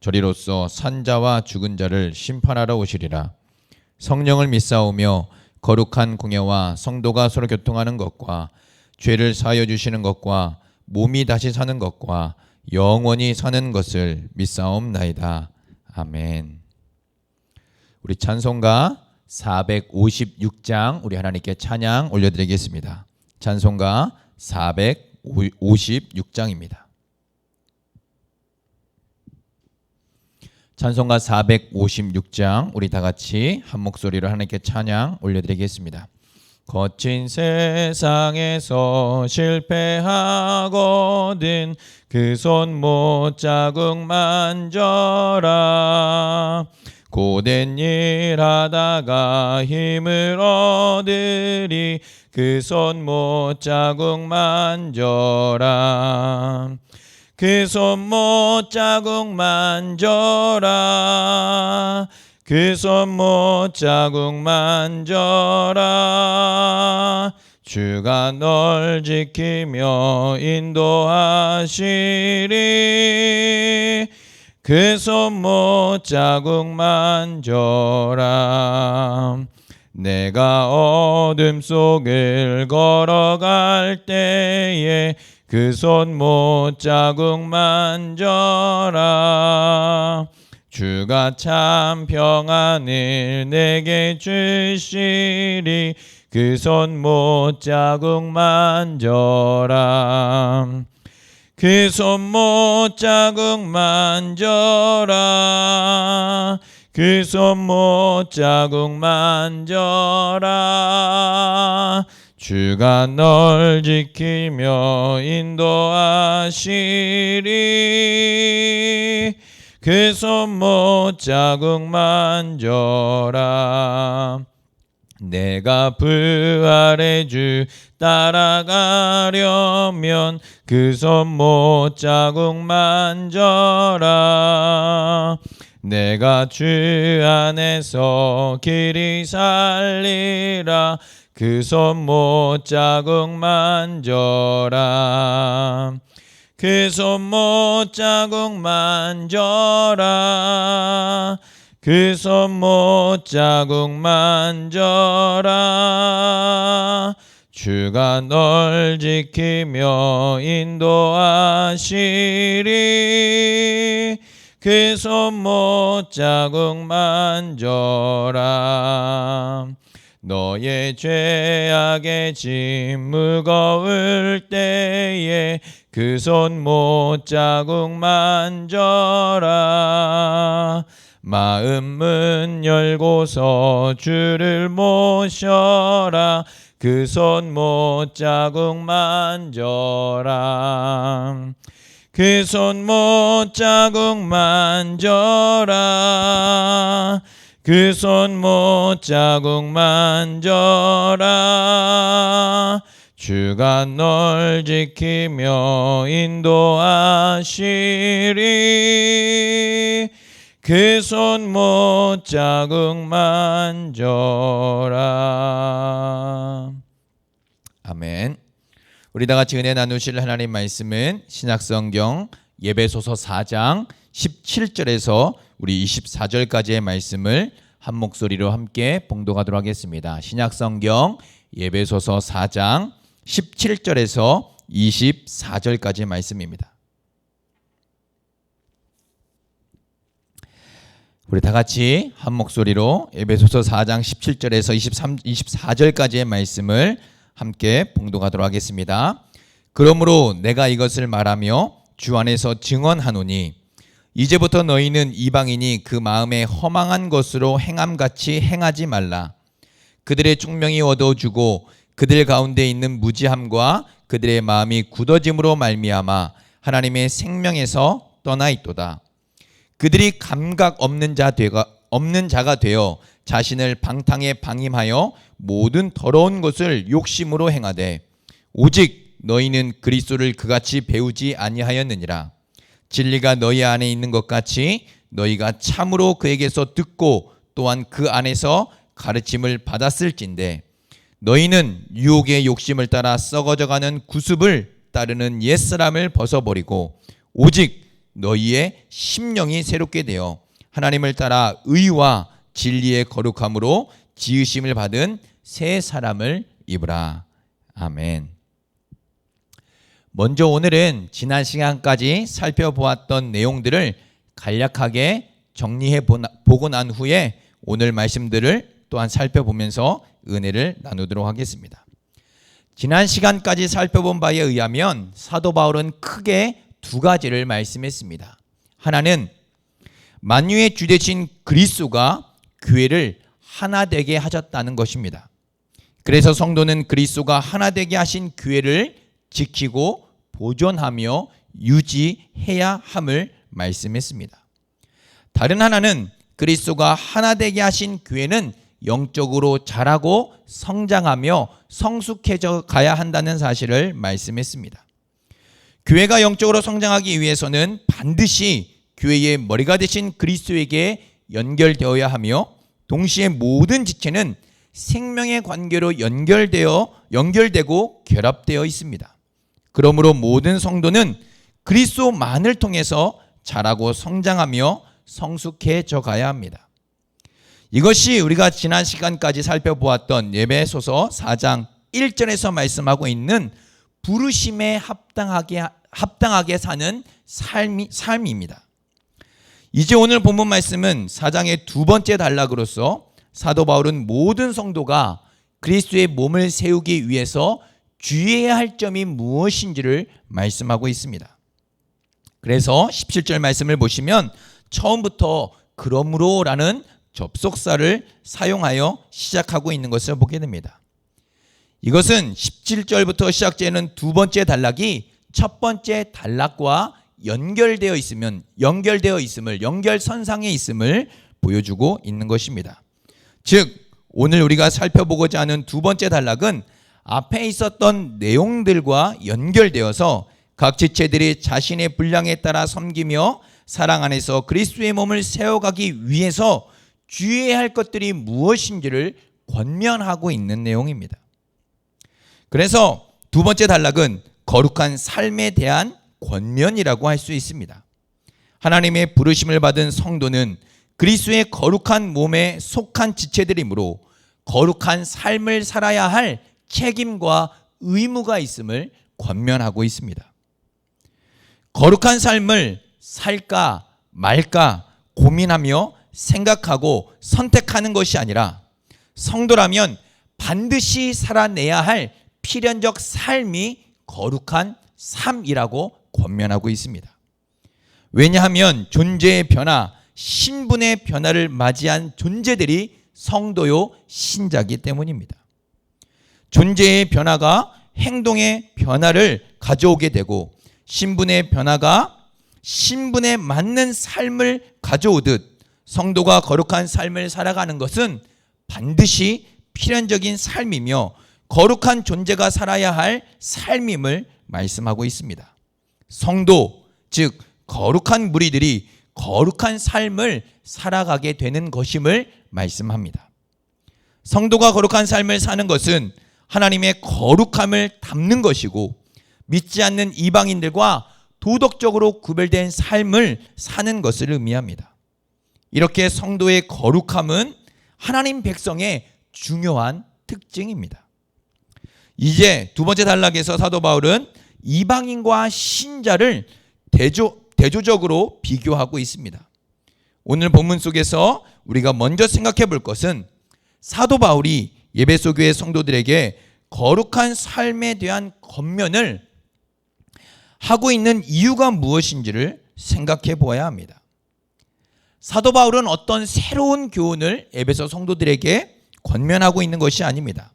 저리로서 산자와 죽은 자를 심판하러 오시리라. 성령을 믿사오며 거룩한 공예와 성도가 서로 교통하는 것과 죄를 사하여 주시는 것과 몸이 다시 사는 것과 영원히 사는 것을 믿사옵나이다. 아멘. 우리 찬송가 456장 우리 하나님께 찬양 올려드리겠습니다. 찬송가 456장입니다. 찬송가 456장 우리 다 같이 한 목소리로 하나님께 찬양 올려드리겠습니다. 거친 세상에서 실패하거든 그 손 못 자국 만져라 고된 일 하다가 힘을 얻으리 그 손 못 자국 만져라 그 손못 자국 만져라. 그 손못 자국 만져라. 주가 널 지키며 인도하시리. 그 손못 자국 만져라. 내가 어둠 속을 걸어갈 때에 그 손 못 자국 만져라. 주가 참 평안을 내게 주시리. 그 손 못 자국 만져라. 그 손 못 자국 만져라. 그 손 못 자국 만져라 주가 널 지키며 인도하시리. 그 손못 자국 만져라. 내가 부활의 주 따라가려면 그 손못 자국 만져라. 내가 주 안에서 길이 살리라 그 손 못 자국 만져라. 그 손 못 자국 만져라. 그 손 못 자국 만져라. 주가 널 지키며 인도하시리. 그 손 못 자국 만져라 너의 죄악의 짐 무거울 때에 그 손 못 자국 만져라. 마음 문 열고서 주를 모셔라. 그 손 못 자국 만져라. 그 손 못 자국 만져라 그 손 못 자국 만져라. 주가 널 지키며 인도하시리. 그 손 못 자국 만져라. 아멘. 우리 다 같이 은혜 나누실 하나님 말씀은 신약성경 예배소서 4장 17절에서 우리 24절까지의 말씀을 한 목소리로 함께 봉독하도록 하겠습니다. 신약성경 예배소서 4장 17절에서 24절까지의 말씀입니다. 우리 다 같이 한 목소리로 에베소서 4장 17절에서 23, 24절까지의 말씀을 함께 봉독하도록 하겠습니다. 그러므로 내가 이것을 말하며 주 안에서 증언하노니 이제부터 너희는 이방인이 그 마음에 허망한 것으로 행함같이 행하지 말라. 그들의 총명이 얻어주고 그들 가운데 있는 무지함과 그들의 마음이 굳어짐으로 말미암아 하나님의 생명에서 떠나 있도다. 그들이 감각 없는 자 되가 없는 자가 되어 자신을 방탕에 방임하여 모든 더러운 것을 욕심으로 행하되 오직 너희는 그리스도를 그같이 배우지 아니하였느니라 진리가 너희 안에 있는 것 같이 너희가 참으로 그에게서 듣고 또한 그 안에서 가르침을 받았을진데 너희는 유혹의 욕심을 따라 썩어져가는 구습을 따르는 옛사람을 벗어버리고 오직 너희의 심령이 새롭게 되어 하나님을 따라 의와 진리의 거룩함으로 지으심을 받은 새 사람을 입으라. 아멘. 먼저 오늘은 지난 시간까지 살펴보았던 내용들을 간략하게 정리해 보고 난 후에 오늘 말씀들을 또한 살펴보면서 은혜를 나누도록 하겠습니다. 지난 시간까지 살펴본 바에 의하면 사도 바울은 크게 두 가지를 말씀했습니다. 하나는 만유의 주 되신 그리스도가 교회를 하나 되게 하셨다는 것입니다. 그래서 성도는 그리스도가 하나 되게 하신 교회를 지키고 보존하며 유지해야 함을 말씀했습니다. 다른 하나는 그리스도가 하나 되게 하신 교회는 영적으로 자라고 성장하며 성숙해져 가야 한다는 사실을 말씀했습니다. 교회가 영적으로 성장하기 위해서는 반드시 교회의 머리가 되신 그리스도에게 연결되어야 하며 동시에 모든 지체는 생명의 관계로 연결되어 연결되고 결합되어 있습니다. 그러므로 모든 성도는 그리스도만을 통해서 자라고 성장하며 성숙해져 가야 합니다. 이것이 우리가 지난 시간까지 살펴보았던 예배소서 4장 1절에서 말씀하고 있는 부르심에 합당하게 합당하게 사는 삶이 삶입니다. 이제 오늘 본문 말씀은 4장의 두 번째 단락으로서 사도 바울은 모든 성도가 그리스도의 몸을 세우기 위해서 주의해야 할 점이 무엇인지를 말씀하고 있습니다. 그래서 17절 말씀을 보시면 처음부터 그러므로라는 접속사를 사용하여 시작하고 있는 것을 보게 됩니다. 이것은 17절부터 시작되는 두 번째 단락이 첫 번째 단락과 연결되어 있으면 연결되어 있음을 연결선상에 있음을 보여주고 있는 것입니다. 즉 오늘 우리가 살펴보고자 하는 두 번째 단락은 앞에 있었던 내용들과 연결되어서 각 지체들이 자신의 분량에 따라 섬기며 사랑 안에서 그리스도의 몸을 세워가기 위해서 주의해야 할 것들이 무엇인지를 권면하고 있는 내용입니다. 그래서 두 번째 단락은 거룩한 삶에 대한 권면이라고 할 수 있습니다. 하나님의 부르심을 받은 성도는 그리스도의 거룩한 몸에 속한 지체들이므로 거룩한 삶을 살아야 할 책임과 의무가 있음을 권면하고 있습니다. 거룩한 삶을 살까 말까 고민하며 생각하고 선택하는 것이 아니라 성도라면 반드시 살아내야 할 필연적 삶이 거룩한 삶이라고 권면하고 있습니다. 왜냐하면 존재의 변화, 신분의 변화를 맞이한 존재들이 성도요 신자기 때문입니다. 존재의 변화가 행동의 변화를 가져오게 되고 신분의 변화가 신분에 맞는 삶을 가져오듯 성도가 거룩한 삶을 살아가는 것은 반드시 필연적인 삶이며 거룩한 존재가 살아야 할 삶임을 말씀하고 있습니다. 성도, 즉 거룩한 무리들이 거룩한 삶을 살아가게 되는 것임을 말씀합니다. 성도가 거룩한 삶을 사는 것은 하나님의 거룩함을 담는 것이고 믿지 않는 이방인들과 도덕적으로 구별된 삶을 사는 것을 의미합니다. 이렇게 성도의 거룩함은 하나님 백성의 중요한 특징입니다. 이제 두 번째 단락에서 사도 바울은 이방인과 신자를 대조, 대조적으로 비교하고 있습니다. 오늘 본문 속에서 우리가 먼저 생각해 볼 것은 사도 바울이 예배소 교회 성도들에게 거룩한 삶에 대한 겉면을 하고 있는 이유가 무엇인지를 생각해 보아야 합니다. 사도 바울은 어떤 새로운 교훈을 에베소 성도들에게 권면하고 있는 것이 아닙니다.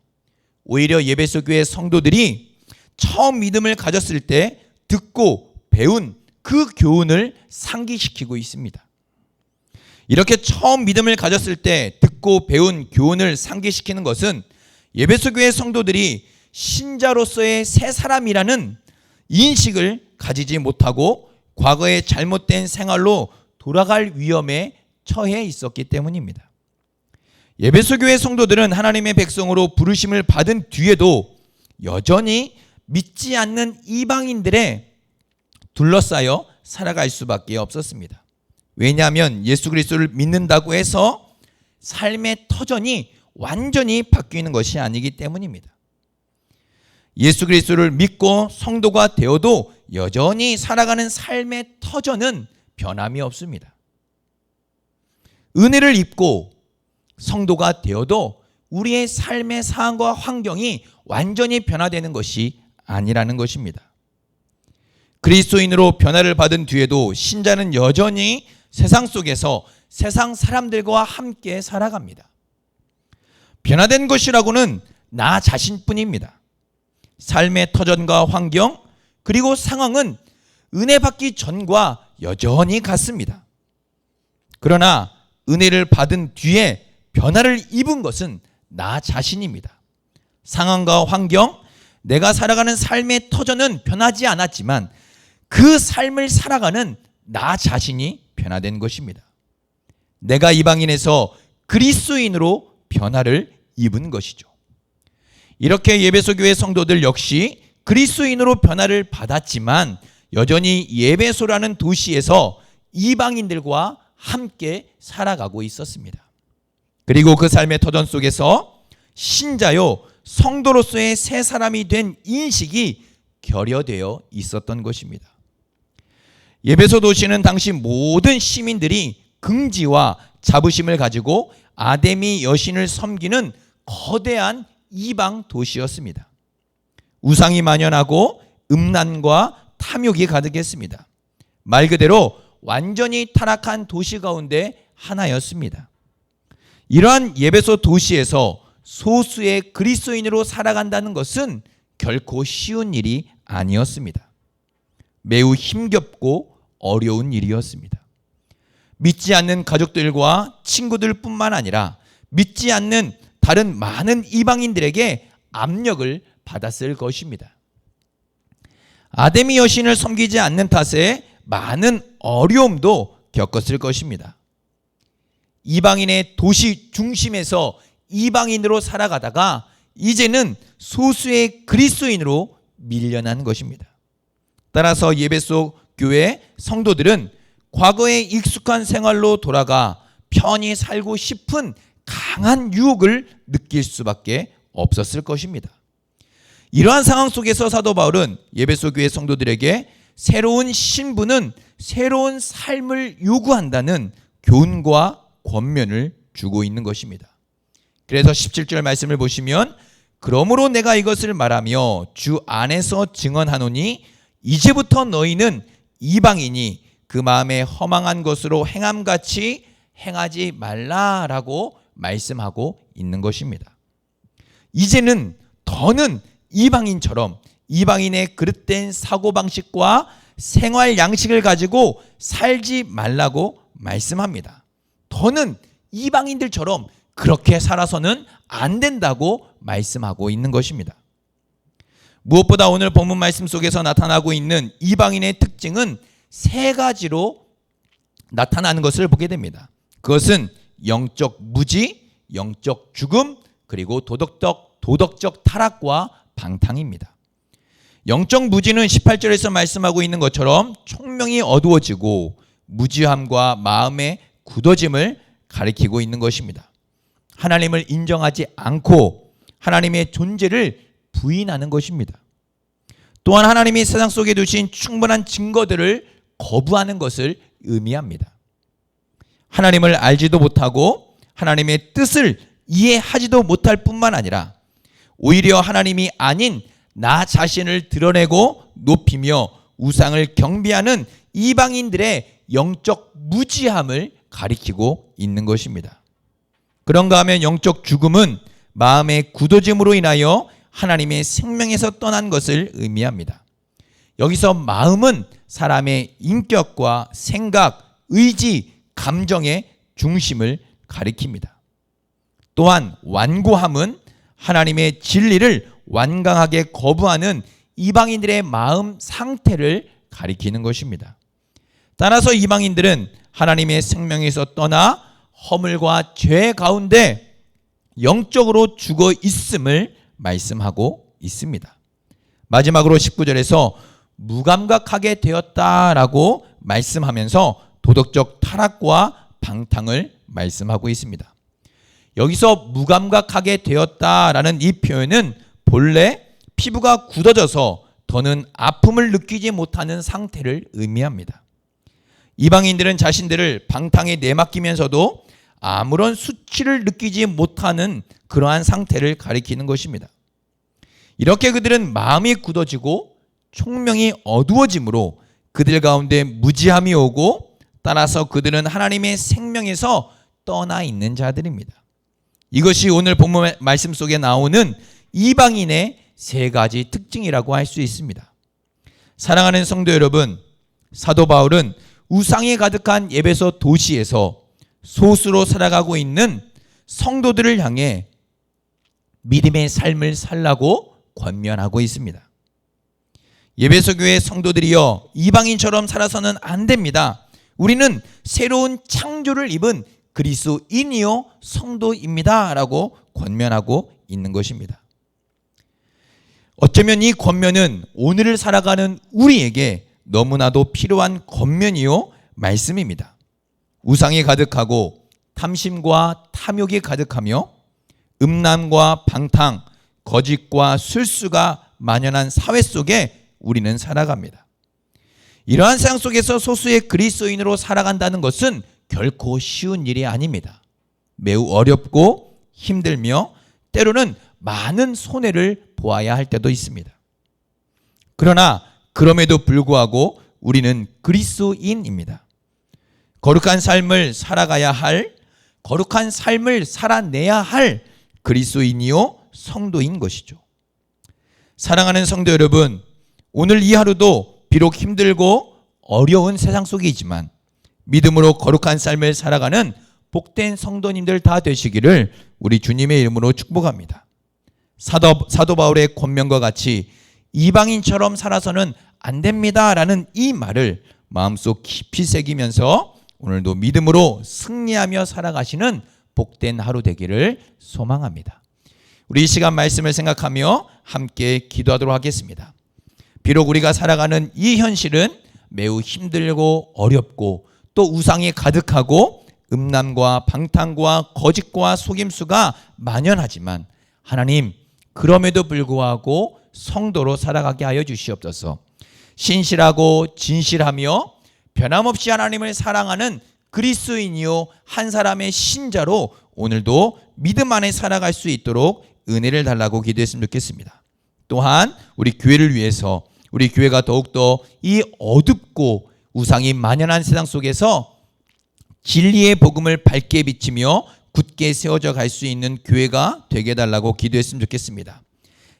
오히려 예배소 교회 성도들이 처음 믿음을 가졌을 때 듣고 배운 그 교훈을 상기시키고 있습니다. 이렇게 처음 믿음을 가졌을 때 듣고 배운 교훈을 상기시키는 것은 예배소 교회 성도들이 신자로서의 새 사람이라는 인식을 가지지 못하고 과거의 잘못된 생활로 돌아갈 위험에 처해 있었기 때문입니다. 예배소 교회 성도들은 하나님의 백성으로 부르심을 받은 뒤에도 여전히 믿지 않는 이방인들의 둘러싸여 살아갈 수밖에 없었습니다. 왜냐하면 예수 그리스도를 믿는다고 해서 삶의 터전이 완전히 바뀌는 것이 아니기 때문입니다. 예수 그리스도를 믿고 성도가 되어도 여전히 살아가는 삶의 터전은 변함이 없습니다. 은혜를 입고 성도가 되어도 우리의 삶의 상황과 환경이 완전히 변화되는 것이 아니라는 것입니다. 그리스도인으로 변화를 받은 뒤에도 신자는 여전히 세상 속에서 세상 사람들과 함께 살아갑니다. 변화된 것이라고는 나 자신뿐입니다. 삶의 터전과 환경 그리고 상황은 은혜 받기 전과 여전히 같습니다. 그러나 은혜를 받은 뒤에 변화를 입은 것은 나 자신입니다. 상황과 환경, 내가 살아가는 삶의 터전은 변하지 않았지만 그 삶을 살아가는 나 자신이 변화된 것입니다. 내가 이방인에서 그리스도인으로 변화를 입은 것이죠. 이렇게 예배소 교회 성도들 역시 그리스도인으로 변화를 받았지만 여전히 예배소라는 도시에서 이방인들과 함께 살아가고 있었습니다. 그리고 그 삶의 터전 속에서 신자요 성도로서의 새 사람이 된 인식이 결여되어 있었던 것입니다. 예배소 도시는 당시 모든 시민들이 긍지와 자부심을 가지고 아데미 여신을 섬기는 거대한 이방 도시였습니다. 우상이 만연하고 음란과 탐욕이 가득했습니다. 말 그대로 완전히 타락한 도시 가운데 하나였습니다. 이러한 예배소 도시에서 소수의 그리스도인으로 살아간다는 것은 결코 쉬운 일이 아니었습니다. 매우 힘겹고 어려운 일이었습니다. 믿지 않는 가족들과 친구들뿐만 아니라 믿지 않는 다른 많은 이방인들에게 압력을 받았을 것입니다. 아데미 여신을 섬기지 않는 탓에 많은 어려움도 겪었을 것입니다. 이방인의 도시 중심에서 이방인으로 살아가다가 이제는 소수의 그리스도인으로 밀려난 것입니다. 따라서 예배 소 교회 성도들은 과거의 익숙한 생활로 돌아가 편히 살고 싶은 강한 유혹을 느낄 수밖에 없었을 것입니다. 이러한 상황 속에서 사도 바울은 예배소 교회 성도들에게 새로운 신분은 새로운 삶을 요구한다는 교훈과 권면을 주고 있는 것입니다. 그래서 17절 말씀을 보시면 그러므로 내가 이것을 말하며 주 안에서 증언하노니 이제부터 너희는 이방인이 그 마음에 허망한 것으로 행함같이 행하지 말라라고 말씀하고 있는 것입니다. 이제는 더는 이방인처럼 이방인의 그릇된 사고방식과 생활 양식을 가지고 살지 말라고 말씀합니다. 더는 이방인들처럼 그렇게 살아서는 안 된다고 말씀하고 있는 것입니다. 무엇보다 오늘 본문 말씀 속에서 나타나고 있는 이방인의 특징은 세 가지로 나타나는 것을 보게 됩니다. 그것은 영적 무지, 영적 죽음, 그리고 도덕적 도덕적 타락과 방탕입니다. 영적 무지는 18절에서 말씀하고 있는 것처럼 총명이 어두워지고 무지함과 마음의 굳어짐을 가리키고 있는 것입니다. 하나님을 인정하지 않고 하나님의 존재를 부인하는 것입니다. 또한 하나님이 세상 속에 두신 충분한 증거들을 거부하는 것을 의미합니다. 하나님을 알지도 못하고 하나님의 뜻을 이해하지도 못할 뿐만 아니라 오히려 하나님이 아닌 나 자신을 드러내고 높이며 우상을 경비하는 이방인들의 영적 무지함을 가리키고 있는 것입니다. 그런가 하면 영적 죽음은 마음의 굳어짐으로 인하여 하나님의 생명에서 떠난 것을 의미합니다. 여기서 마음은 사람의 인격과 생각, 의지, 감정의 중심을 가리킵니다. 또한 완고함은 하나님의 진리를 완강하게 거부하는 이방인들의 마음 상태를 가리키는 것입니다. 따라서 이방인들은 하나님의 생명에서 떠나 허물과 죄 가운데 영적으로 죽어 있음을 말씀하고 있습니다. 마지막으로 19절에서 무감각하게 되었다라고 말씀하면서 도덕적 타락과 방탕을 말씀하고 있습니다. 여기서 무감각하게 되었다라는 이 표현은 본래 피부가 굳어져서 더는 아픔을 느끼지 못하는 상태를 의미합니다. 이방인들은 자신들을 방탕에 내맡기면서도 아무런 수치를 느끼지 못하는 그러한 상태를 가리키는 것입니다. 이렇게 그들은 마음이 굳어지고 총명이 어두워지므로 그들 가운데 무지함이 오고 따라서 그들은 하나님의 생명에서 떠나 있는 자들입니다. 이것이 오늘 본문 말씀 속에 나오는 이방인의 세 가지 특징이라고 할 수 있습니다. 사랑하는 성도 여러분, 사도 바울은 우상이 가득한 예배소 도시에서 소수로 살아가고 있는 성도들을 향해 믿음의 삶을 살라고 권면하고 있습니다. 예배소 교회 성도들이여 이방인처럼 살아서는 안 됩니다. 우리는 새로운 창조를 입은 그리스도인이요 성도입니다라고 권면하고 있는 것입니다. 어쩌면 이 권면은 오늘을 살아가는 우리에게 너무나도 필요한 권면이요 말씀입니다. 우상이 가득하고 탐심과 탐욕이 가득하며 음란과 방탕, 거짓과 술수가 만연한 사회 속에 우리는 살아갑니다. 이러한 세상 속에서 소수의 그리스도인으로 살아간다는 것은 결코 쉬운 일이 아닙니다. 매우 어렵고 힘들며 때로는 많은 손해를 보아야 할 때도 있습니다. 그러나 그럼에도 불구하고 우리는 그리스도인입니다. 거룩한 삶을 살아가야 할 거룩한 삶을 살아내야 할 그리스도인이요 성도인 것이죠. 사랑하는 성도 여러분, 오늘 이 하루도 비록 힘들고 어려운 세상 속이지만 믿음으로 거룩한 삶을 살아가는 복된 성도님들 다 되시기를 우리 주님의 이름으로 축복합니다. 사도, 사도 바울의 권면과 같이 이방인처럼 살아서는 안 됩니다 라는 이 말을 마음속 깊이 새기면서 오늘도 믿음으로 승리하며 살아가시는 복된 하루 되기를 소망합니다. 우리 이 시간 말씀을 생각하며 함께 기도하도록 하겠습니다. 비록 우리가 살아가는 이 현실은 매우 힘들고 어렵고 또 우상이 가득하고 음란과 방탕과 거짓과 속임수가 만연하지만 하나님 그럼에도 불구하고 성도로 살아가게 하여 주시옵소서. 신실하고 진실하며 변함없이 하나님을 사랑하는 그리스도인이요 한 사람의 신자로 오늘도 믿음 안에 살아갈 수 있도록 은혜를 달라고 기도했으면 좋겠습니다. 또한 우리 교회를 위해서 우리 교회가 더욱더 이 어둡고 우상이 만연한 세상 속에서 진리의 복음을 밝게 비치며 굳게 세워져 갈 수 있는 교회가 되게 달라고 기도했으면 좋겠습니다.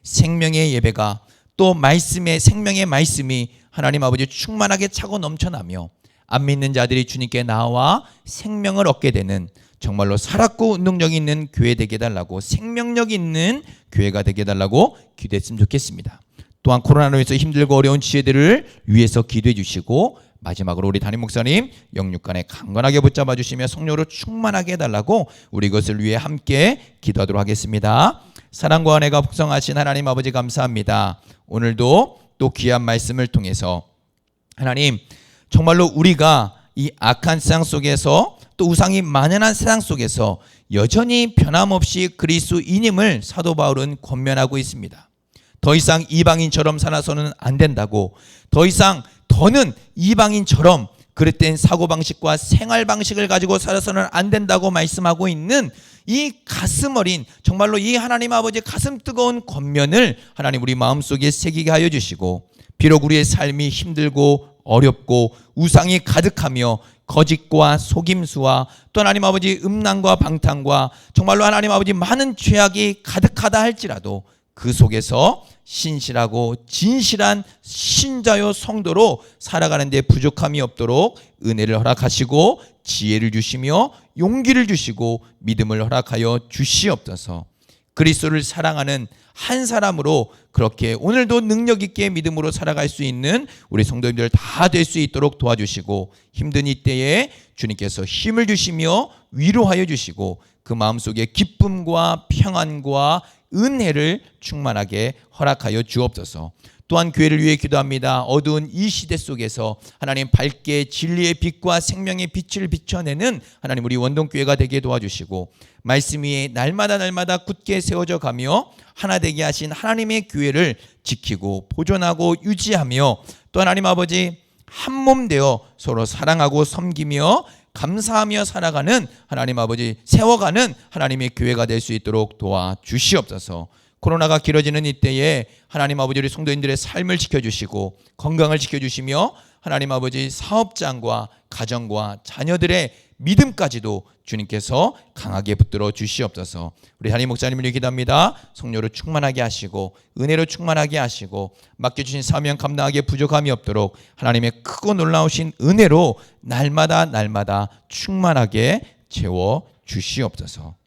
생명의 예배가 또 말씀의 생명의 말씀이 하나님 아버지 충만하게 차고 넘쳐나며 안 믿는 자들이 주님께 나와 생명을 얻게 되는 정말로 살았고 운동력 있는 교회 되게 달라고 생명력 있는 교회가 되게 달라고 기도했으면 좋겠습니다. 또한 코로나로 인해서 힘들고 어려운 지혜들을 위해서 기도해 주시고 마지막으로 우리 담임 목사님 영육간에 강건하게 붙잡아 주시며 성령으로 충만하게 해달라고 우리 것을 위해 함께 기도하도록 하겠습니다. 사랑과 은혜가 풍성하신 하나님 아버지 감사합니다. 오늘도 또 귀한 말씀을 통해서 하나님 정말로 우리가 이 악한 세상 속에서 또 우상이 만연한 세상 속에서 여전히 변함없이 그리스도인임을 사도 바울은 권면하고 있습니다. 더 이상 이방인처럼 살아서는 안 된다고 더 이상 더는 이방인처럼 그릇된 사고방식과 생활방식을 가지고 살아서는 안 된다고 말씀하고 있는 이 가슴 어린 정말로 이 하나님 아버지 가슴 뜨거운 권면을 하나님 우리 마음속에 새기게 하여 주시고 비록 우리의 삶이 힘들고 어렵고 우상이 가득하며 거짓과 속임수와 또 하나님 아버지 음란과 방탕과 정말로 하나님 아버지 많은 죄악이 가득하다 할지라도 그 속에서 신실하고 진실한 신자요 성도로 살아가는 데 부족함이 없도록 은혜를 허락하시고 지혜를 주시며 용기를 주시고 믿음을 허락하여 주시옵소서. 그리스도를 사랑하는 한 사람으로 그렇게 오늘도 능력 있게 믿음으로 살아갈 수 있는 우리 성도님들 다 될 수 있도록 도와주시고 힘든 이때에 주님께서 힘을 주시며 위로하여 주시고 그 마음속에 기쁨과 평안과 은혜를 충만하게 허락하여 주옵소서. 또한 교회를 위해 기도합니다. 어두운 이 시대 속에서 하나님 밝게 진리의 빛과 생명의 빛을 비춰내는 하나님 우리 원동교회가 되게 도와주시고 말씀 위에 날마다 날마다 굳게 세워져 가며 하나 되게 하신 하나님의 교회를 지키고 보존하고 유지하며 또 하나님 아버지 한 몸 되어 서로 사랑하고 섬기며 감사하며 살아가는 하나님 아버지 세워가는 하나님의 교회가 될 수 있도록 도와 주시옵소서. 코로나가 길어지는 이때에 하나님 아버지 우리 성도인들의 삶을 지켜주시고 건강을 지켜주시며 하나님 아버지 사업장과 가정과 자녀들의 믿음까지도 주님께서 강하게 붙들어 주시옵소서. 우리 하나님 목사님을 기도합니다. 성령으로 충만하게 하시고 은혜로 충만하게 하시고 맡겨 주신 사명 감당하기에 부족함이 없도록 하나님의 크고 놀라우신 은혜로 날마다 날마다 충만하게 채워 주시옵소서.